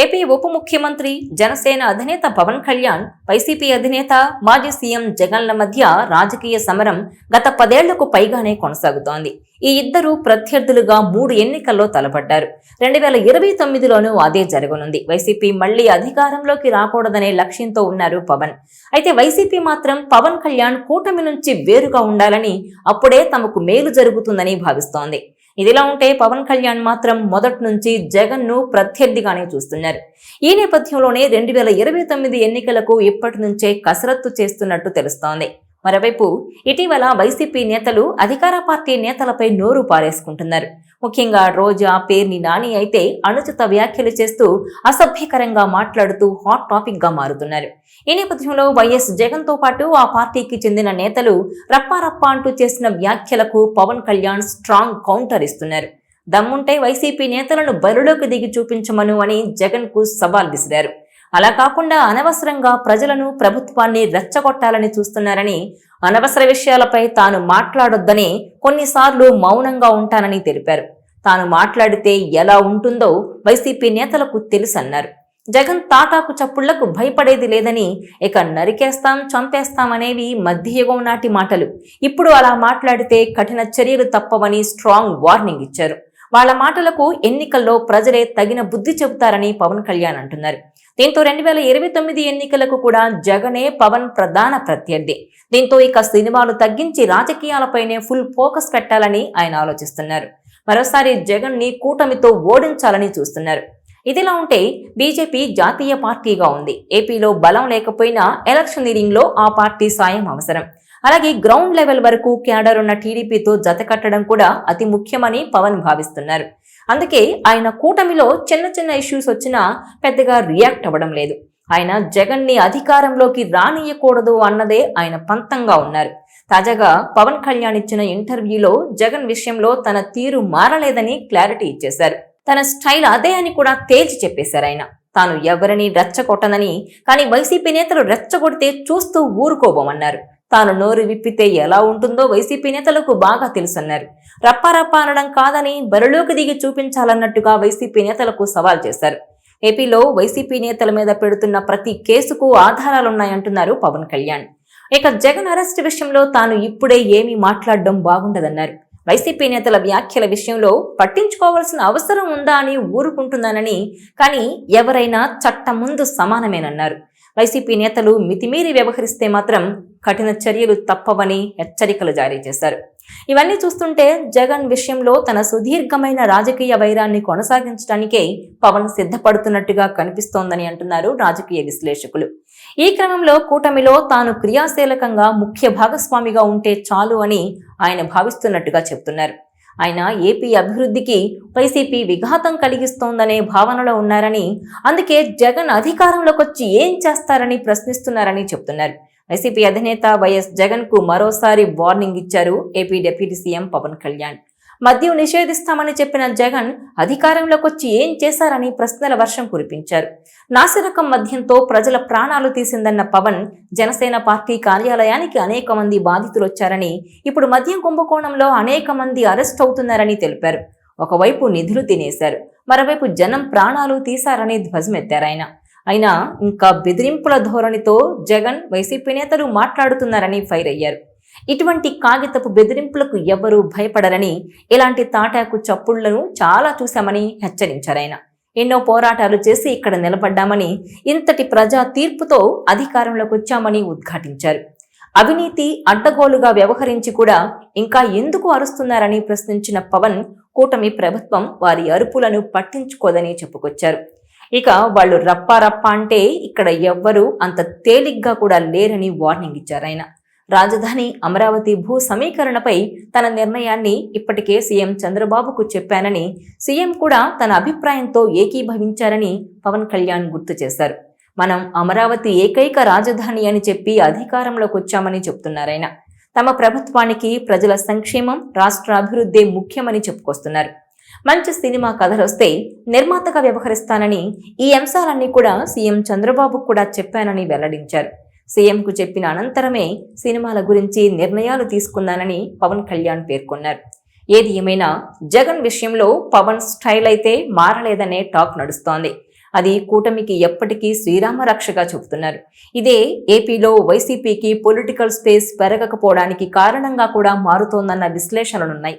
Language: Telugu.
ఏపీ ఉప ముఖ్యమంత్రి జనసేన అధినేత పవన్ కళ్యాణ్ వైసీపీ అధినేత మాజీ సీఎం జగన్ల మధ్య రాజకీయ సమరం గత పదేళ్ళకు పైగానే కొనసాగుతోంది. ఈ ఇద్దరు ప్రత్యర్థులుగా మూడు ఎన్నికల్లో తలపడ్డారు. రెండు వేల ఇరవై తొమ్మిదిలోనూ అదే జరగనుంది. వైసీపీ మళ్ళీ అధికారంలోకి రాకూడదనే లక్ష్యంతో ఉన్నారు పవన్. అయితే వైసీపీ మాత్రం పవన్ కళ్యాణ్ కూటమి నుంచి వేరుగా ఉండాలని అప్పుడే తమకు మేలు జరుగుతుందని భావిస్తోంది. ఇదిలా ఉంటే పవన్ కళ్యాణ్ మాత్రం మొదటి నుంచి జగన్ను ప్రత్యర్థిగానే చూస్తున్నారు. ఈ నేపథ్యంలోనే రెండు వేల ఇరవై తొమ్మిది ఎన్నికలకు ఇప్పటి నుంచే కసరత్తు చేస్తున్నట్టు తెలుస్తోంది. మరోవైపు ఇటీవల వైసీపీ నేతలు అధికార పార్టీ నేతలపై నోరు పారేసుకుంటున్నారు. ముఖ్యంగా రోజా పేర్ని నాని అయితే అనుచిత వ్యాఖ్యలు చేస్తూ అసభ్యకరంగా మాట్లాడుతూ హాట్ టాపిక్గా మారుతున్నారు. ఈ నేపథ్యంలో వైఎస్ జగన్తో పాటు ఆ పార్టీకి చెందిన నేతలు రప్పారప్ప అంటూ చేసిన వ్యాఖ్యలకు పవన్ కళ్యాణ్ స్ట్రాంగ్ కౌంటర్ ఇస్తున్నారు. దమ్ముంటే వైసీపీ నేతలను బరిలోకి దిగి చూపించమను అని జగన్కు సవాల్ విసిరారు. అలా కాకుండా అనవసరంగా ప్రజలను ప్రభుత్వాన్ని రెచ్చగొట్టాలని చూస్తున్నారని అనవసర విషయాలపై తాను మాట్లాడొద్దని కొన్నిసార్లు మౌనంగా ఉంటానని తెలిపారు. తాను మాట్లాడితే ఎలా ఉంటుందో వైసీపీ నేతలకు తెలుసన్నారు. జగన్ తాటాకు చప్పుళ్ళకు భయపడేది లేదని ఇక నరికేస్తాం చంపేస్తామనేవి మధ్యయుగం నాటి మాటలు. ఇప్పుడు అలా మాట్లాడితే కఠిన చర్యలు తప్పవని స్ట్రాంగ్ వార్నింగ్ ఇచ్చారు. వాళ్ళ మాటలకు ఎన్నికల్లో ప్రజలే తగిన బుద్ధి చెబుతారని పవన్ కళ్యాణ్ అంటున్నారు. దీంతో రెండు వేల ఇరవై తొమ్మిది ఎన్నికలకు కూడా జగనే పవన్ ప్రధాన ప్రత్యర్థి. దీంతో ఇక సినిమాలు తగ్గించి రాజకీయాలపైనే ఫుల్ ఫోకస్ పెట్టాలని ఆయన ఆలోచిస్తున్నారు. మరోసారి జగన్ని కూటమితో ఓడించాలని చూస్తున్నారు. ఇదిలా ఉంటే బీజేపీ జాతీయ పార్టీగా ఉంది. ఏపీలో బలం లేకపోయినా ఎలక్షనీరింగ్లో ఆ పార్టీ సాయం అవసరం. అలాగే గ్రౌండ్ లెవెల్ వరకు క్యాడర్ ఉన్న టీడీపీతో జతకట్టడం కూడా అతి ముఖ్యమని పవన్ భావిస్తున్నారు. అందుకే ఆయన కూటమిలో చిన్న చిన్న ఇష్యూస్ వచ్చినా పెద్దగా రియాక్ట్ అవ్వడం లేదు. ఆయన జగన్ని అధికారంలోకి రానియకూడదు అన్నదే ఆయన పంతంగా ఉన్నారు. తాజాగా పవన్ కళ్యాణ్ ఇచ్చిన ఇంటర్వ్యూలో జగన్ విషయంలో తన తీరు మారలేదని క్లారిటీ ఇచ్చేశారు. తన స్టైల్ అదే అని కూడా తేల్చి చెప్పేశారు ఆయన. తాను ఎవరిని రెచ్చగొట్టనని కానీ వైసీపీ నేతలు రెచ్చగొడితే చూస్తూ ఊరుకోబోమన్నారు. తాను నోరు విప్పితే ఎలా ఉంటుందో వైసీపీ నేతలకు బాగా తెలుసన్నారు. రప్పారప్ప అనడం కాదని బరిలోకి దిగి చూపించాలన్నట్టుగా వైసీపీ నేతలకు సవాల్ చేశారు. ఏపీలో వైసీపీ నేతల మీద పెడుతున్న ప్రతి కేసుకు ఆధారాలున్నాయంటున్నారు పవన్ కళ్యాణ్. ఇక జగన్ అరెస్ట్ విషయంలో తాను ఇప్పుడే ఏమీ మాట్లాడడం బాగుండదన్నారు. వైసీపీ నేతల వ్యాఖ్యల విషయంలో పట్టించుకోవాల్సిన అవసరం ఉందా అని ఊరుకుంటున్నానని కానీ ఎవరైనా చట్టం ముందు సమానమేనన్నారు. వైసీపీ నేతలు మితిమీరి వ్యవహరిస్తే మాత్రం కఠిన చర్యలు తప్పవని హెచ్చరికలు జారీ చేశారు. ఇవన్నీ చూస్తుంటే జగన్ విషయంలో తన సుదీర్ఘమైన రాజకీయ వైరాన్ని కొనసాగించడానికే పవన్ సిద్ధపడుతున్నట్టుగా కనిపిస్తోందని అంటున్నారు రాజకీయ విశ్లేషకులు. ఈ క్రమంలో కూటమిలో తాను క్రియాశీలకంగా ముఖ్య భాగస్వామిగా ఉంటే చాలు అని ఆయన భావిస్తున్నట్టుగా చెబుతున్నారు. ఆయన ఏపీ అభివృద్ధికి వైసీపీ విఘాతం కలిగిస్తోందనే భావనలో ఉన్నారని అందుకే జగన్ అధికారంలోకి వచ్చి ఏం చేస్తారని ప్రశ్నిస్తున్నారని చెప్తున్నారు వైసీపీ అధినేత వైఎస్ జగన్కు మరోసారి వార్నింగ్ ఇచ్చారు AP deputy CM Pawan Kalyan. మద్యం నిషేధిస్తామని చెప్పిన జగన్ అధికారంలోకి వచ్చి ఏం చేశారని ప్రశ్నల వర్షం కురిపించారు. నాసిరకం మద్యంతో ప్రజల ప్రాణాలు తీసిందన్న పవన్ జనసేన పార్టీ కార్యాలయానికి అనేక మంది బాధితులు వచ్చారని ఇప్పుడు మద్యం కుంభకోణంలో అనేక మంది అరెస్ట్ అవుతున్నారని తెలిపారు. ఒకవైపు నిధులు తినేశారు మరోవైపు జనం ప్రాణాలు తీశారని ధ్వజమెత్తారాయన అయినా ఇంకా బెదిరింపుల ధోరణితో జగన్ వైసీపీ నేతలు మాట్లాడుతున్నారని ఫైర్ అయ్యారు. ఇటువంటి కాగితపు బెదిరింపులకు ఎవ్వరూ భయపడరని ఇలాంటి తాటాకు చప్పుళ్ళను చాలా చూశామని హెచ్చరించారాయన ఎన్నో పోరాటాలు చేసి ఇక్కడ నిలబడ్డామని ఇంతటి ప్రజా తీర్పుతో అధికారంలోకి వచ్చామని ఉద్ఘాటించారు. అవినీతి అడ్డగోలుగా వ్యవహరించి కూడా ఇంకా ఎందుకు అరుస్తున్నారని ప్రశ్నించిన పవన్ కూటమి ప్రభుత్వం వారి అరుపులను పట్టించుకోదని చెప్పుకొచ్చారు. ఇక వాళ్ళు రప్పారప్ప అంటే ఇక్కడ ఎవ్వరూ అంత తేలిగ్గా కూడా లేరని వార్నింగ్ ఇచ్చారు ఆయన. రాజధాని అమరావతి భూ సమీకరణపై తన నిర్ణయాన్ని ఇప్పటికే సీఎం చంద్రబాబుకు చెప్పానని సీఎం కూడా తన అభిప్రాయంతో ఏకీభవించారని పవన్ కళ్యాణ్ గుర్తు చేశారు. మనం అమరావతి ఏకైక రాజధాని అని చెప్పి అధికారంలోకి వచ్చామని చెప్తున్నారాయన తమ ప్రభుత్వానికి ప్రజల సంక్షేమం రాష్ట్ర అభివృద్ధి ముఖ్యమని చెప్పుకొస్తున్నారు. మంచి సినిమా కథలొస్తే నిర్మాతగా వ్యవహరిస్తానని ఈ అంశాలన్నీ కూడా సీఎం చంద్రబాబు కూడా చెప్పానని వెల్లడించారు. సీఎంకు చెప్పిన అనంతరమే సినిమాల గురించి నిర్ణయాలు తీసుకున్నానని పవన్ కళ్యాణ్ పేర్కొన్నారు. ఏది ఏమైనా జగన్ విషయంలో పవన్ స్టైల్ అయితే మారలేదనే టాక్ నడుస్తోంది. అది కూటమికి ఎప్పటికీ శ్రీరామ రక్షగా చెబుతున్నారు. ఇదే ఏపీలో వైసీపీకి పొలిటికల్ స్పేస్ పెరగకపోవడానికి కారణంగా కూడా మారుతోందన్న విశ్లేషణలున్నాయి.